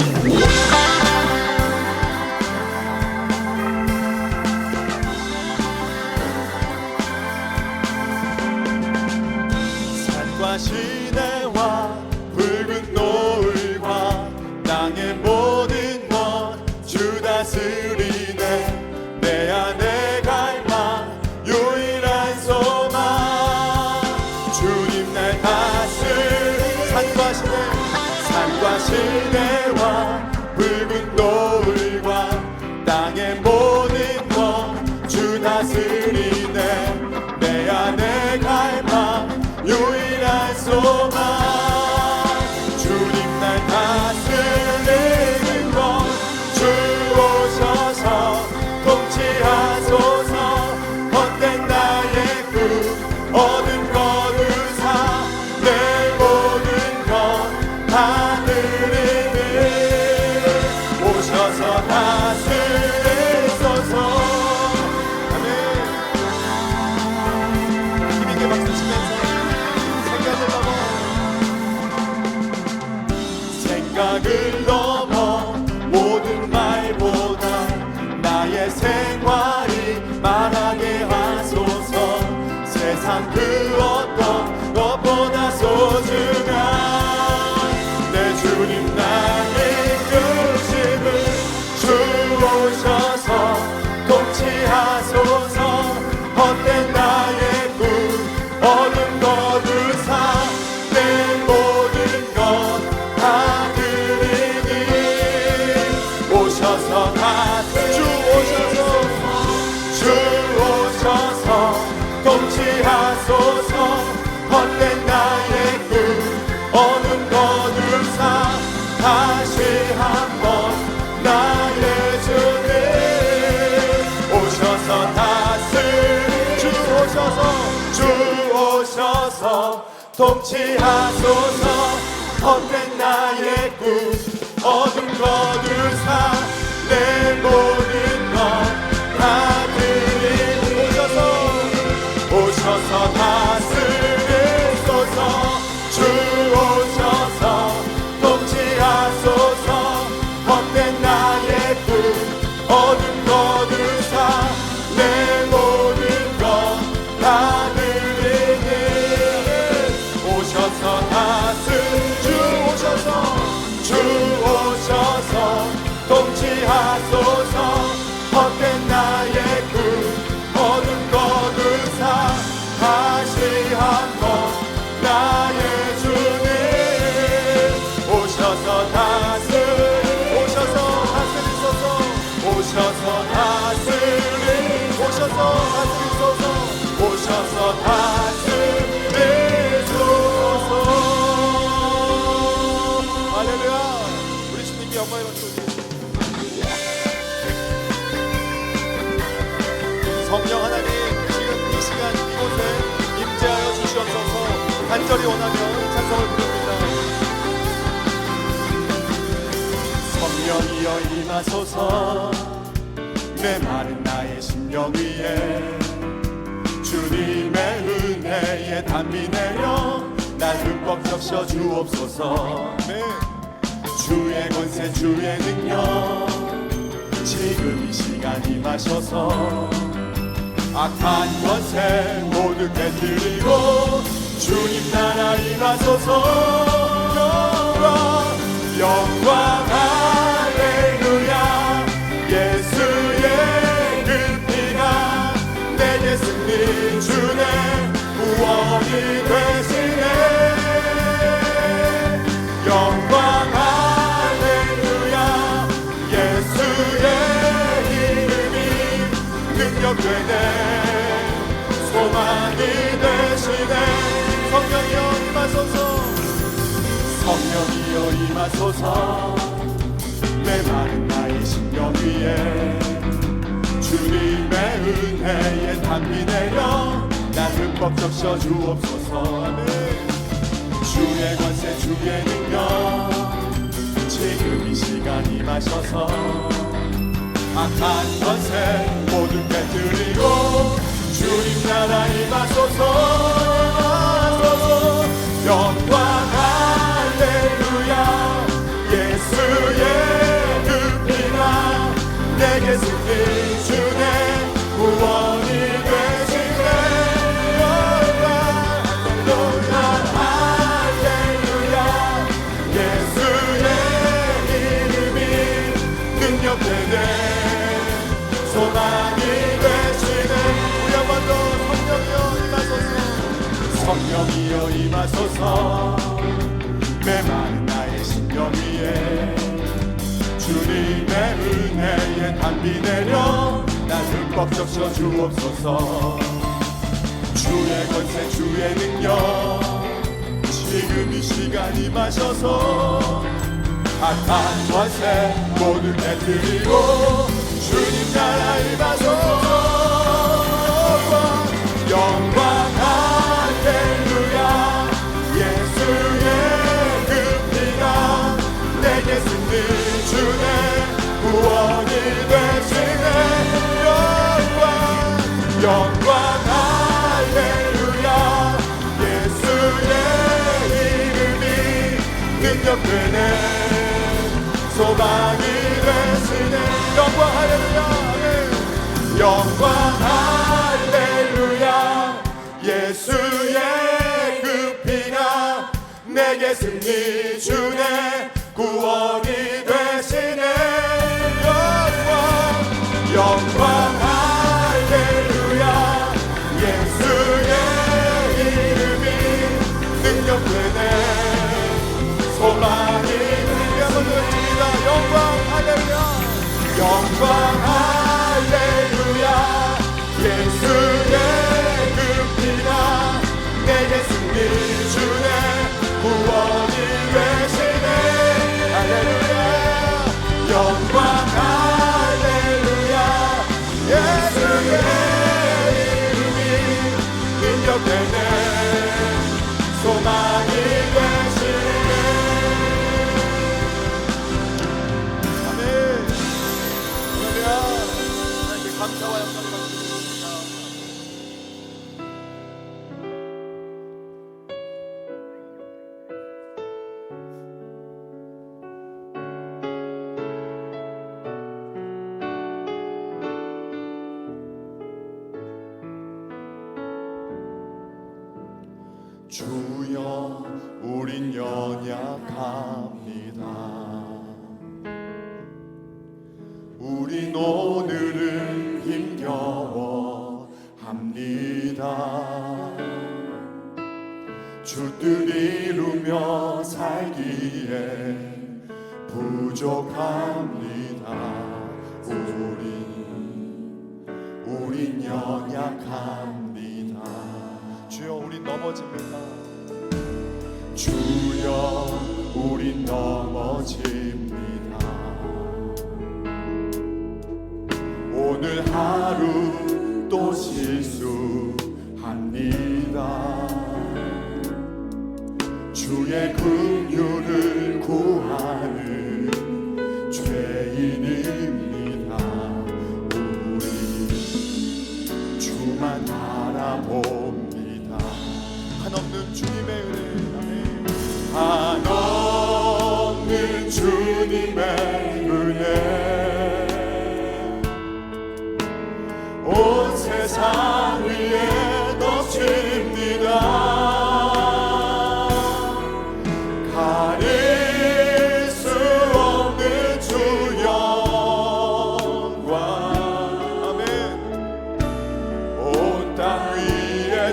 Yeah. 것주 다스리네 생각을 통치하소서. 헛된 나의 꿈 어둠 거두사 내 모든 간절히 원하며 찬송을 부릅니다. 성령이여 임하소서. 내 마른 나의 심령 위에 주님의 은혜에 담비 내려 날 흠뻑 적셔 주옵소서. 주의 권세 주의 능력 지금 이 시간 임하셔서 악한 권세 모두 깨뜨리고 주님 나라 임하소서. 영광 영광 할렐루야. 예수의 그 피가 내게 승리 주네. 구원이 되시네. 영광 할렐루야. 예수의 이름이 능력 되네 하소서. 내 마른 나의 심령 위에 주님의 은혜에 담비 내려 나 흠뻑 적셔 주옵소서. 주의 권세 주의 능력 지금 이 시간 임하셔서 악한 권세 모두 깨뜨리고 주님 나라 임하소서 적셔 주옵소서 주의 권세 주의 능력 지금 이 시간 임하셔서 악한 권세 모두 깨뜨리고 주님 나라 임하소서 영광 할렐루야. 예수의 그 피가 내게 승리 주네 구원이 되 능력 되네 소망이 되시네. 영광 예. 할렐루야. 영광 할렐루야. 예수의 그 피가 내게 승리 주네. 구원이 살리다. 주뜻 이루며 살기에 부족합니다. 우리 우린 연약합니다. 주여 우린 넘어집니다. 주여 우린 넘어집니다. 오늘 하루 또 실수 Yeah. Król.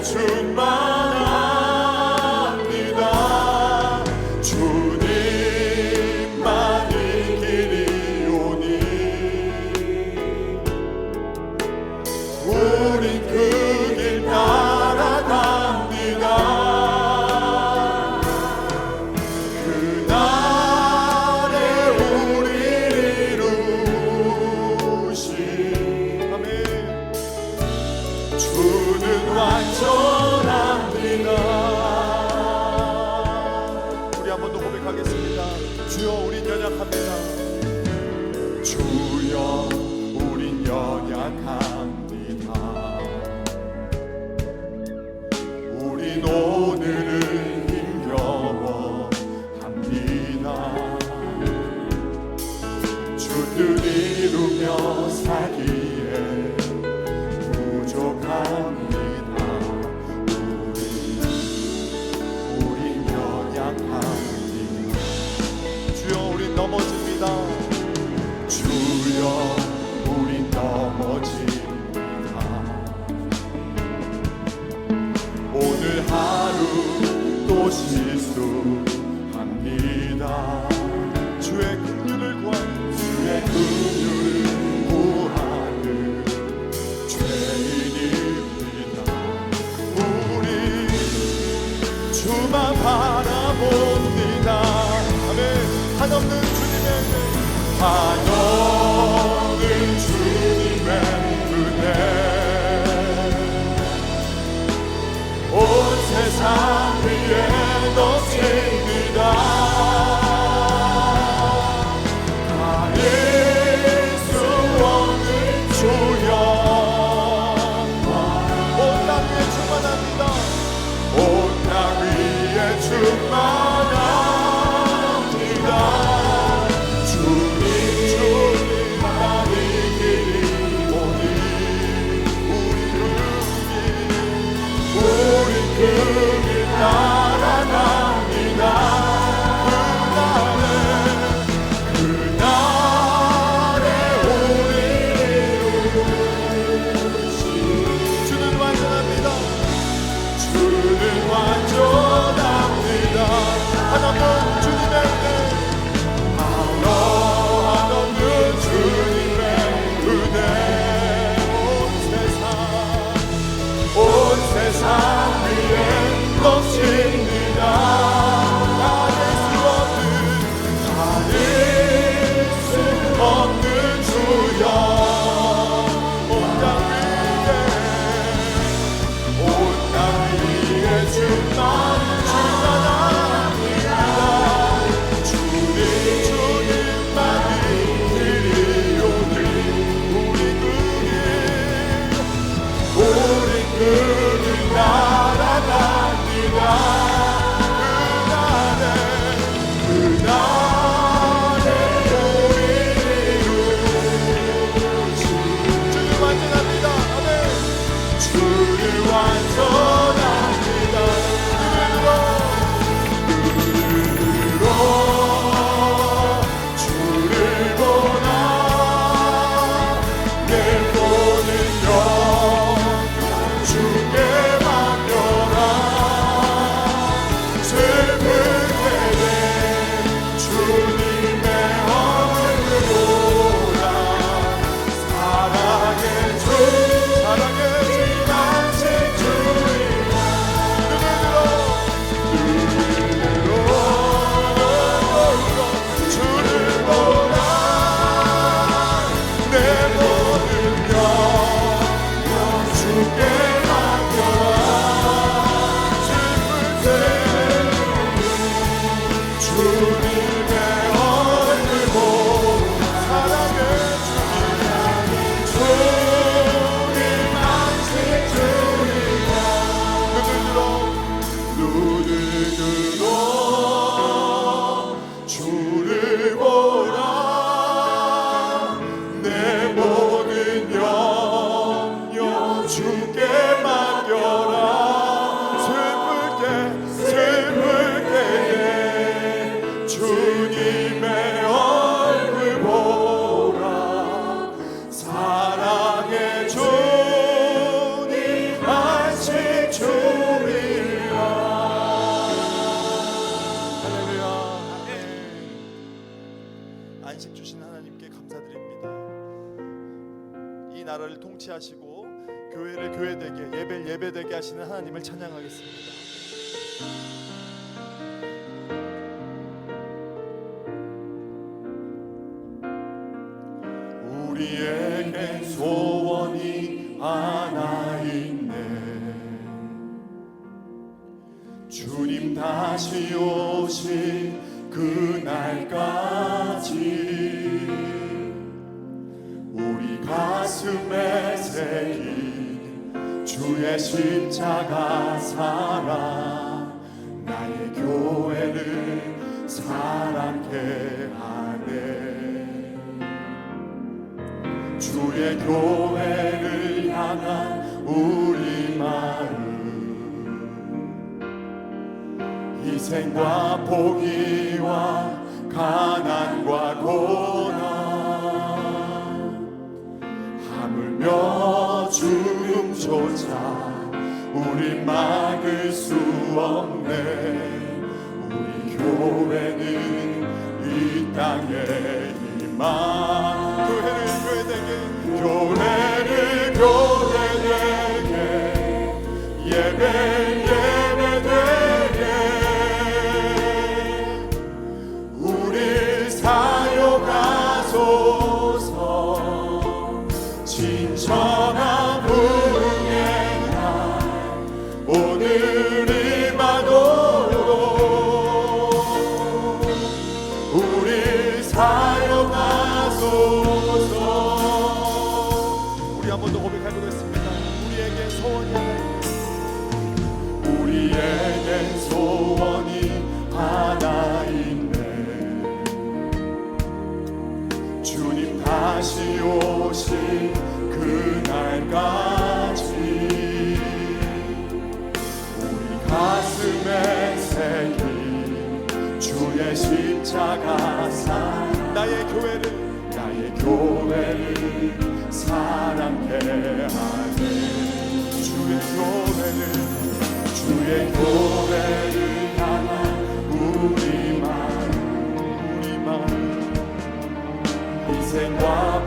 주만 합니다. 주여 우린 연약한 우리 넘어집니다. 오늘 하루 또 실수 하나님을 찬양하겠습니다. 우리에겐 소원이 하나 있네 주님 다시 오실 그날까지 우리 가슴에 새 주의 십자가 사랑. 나의 교회를 사랑케 하네. 주의 교회를 향한 우리 마음. 희생과 포기와 가난과 고난 하물며 주님 조차 우리 막을 수 없네. 우리 교회는 이 땅에 임한. 교회를 교회에게. 교회를 교회되게. 예배 예배되게. 우리 사역하소. 교회를 나의 교회를 사랑해 하네. 주의 교회를 주의 교회를 향한 우리만 우리만 인생과